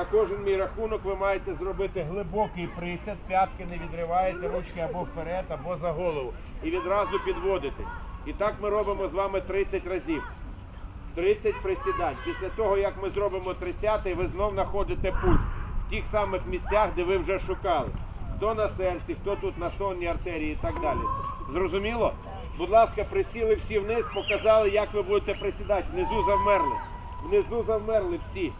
На кожен мій рахунок ви маєте зробити глибокий присяд, п'ятки не відриваєте, ручки або вперед, або за голову. І відразу підводите. І так ми робимо з вами 30 разів. 30 присідань. Після того, як ми зробимо 30, ви знов знаходите пульс в тих самих місцях, де ви вже шукали. Хто на серці, хто тут на сонній артерії і так далі. Зрозуміло? Будь ласка, присіли всі вниз, показали, як ви будете присідати. Внизу завмерли. Внизу завмерли всі.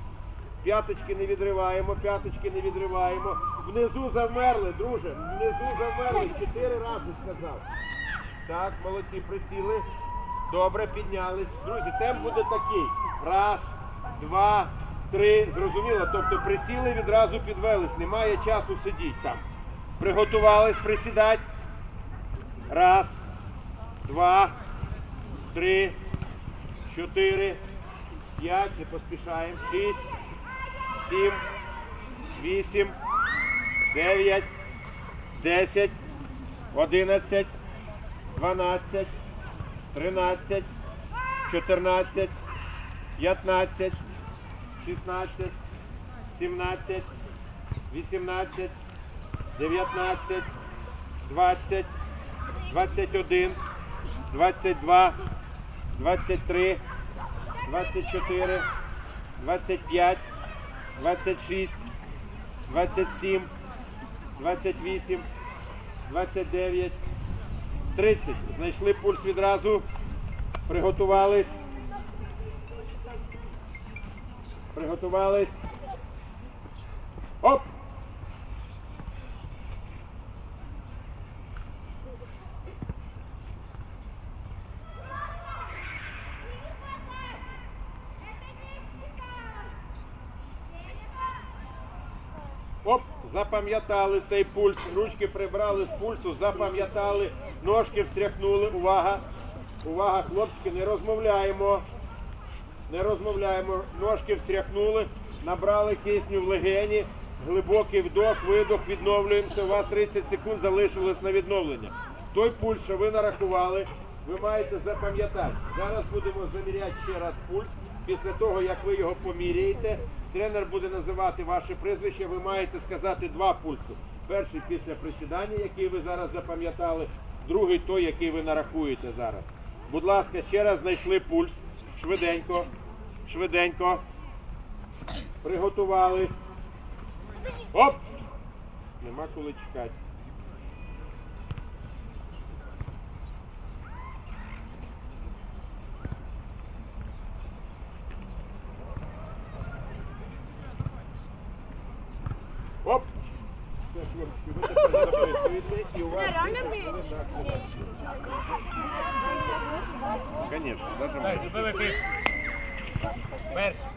П'яточки не відриваємо, п'яточки не відриваємо. Внизу завмерли, друже. Внизу завмерли. Чотири рази сказав. Так, молодці, присіли. Добре, піднялись. Друзі, темп буде такий. Раз, два, три. Зрозуміло? Тобто присіли, відразу підвелись. Немає часу сидіти там. Приготувались присідати. Раз, два, три, чотири, п'ять. Не поспішаємо. Шість, сім, вісім, дев'ять, десять, одинадцять, дванадцять. 13, 14, 15, 16, 17, 18, 19, 20, 21, 22, 23, 24, 25, 26, 27, 28, 29, 30. Знайшли пульс відразу. Приготувались. Приготувались. Оп! Оп, запам'ятали цей пульс, ручки прибрали з пульсу, запам'ятали, ножки встряхнули. Увага! Увага, хлопчики, не розмовляємо. Не розмовляємо. Ножки встряхнули, набрали кисню в легені, глибокий вдох, видох, відновлюємося. У вас 30 секунд залишилось на відновлення. Той пульс, що ви нарахували, ви маєте запам'ятати. Зараз будемо заміряти ще раз пульс. Після того, як ви його поміряєте, тренер буде називати ваше прізвище, ви маєте сказати два пульси. Перший після присідання, який ви зараз запам'ятали, другий той, який ви нарахуєте зараз. Будь ласка, ще раз знайшли пульс. Швиденько, швиденько. Приготували. Оп! Нема коли чекати. Оп! Все, хлопчики, ви тепер записуєте і у вас Реально 10 ми- хвилин на активацію. Конечно, даже. Перший.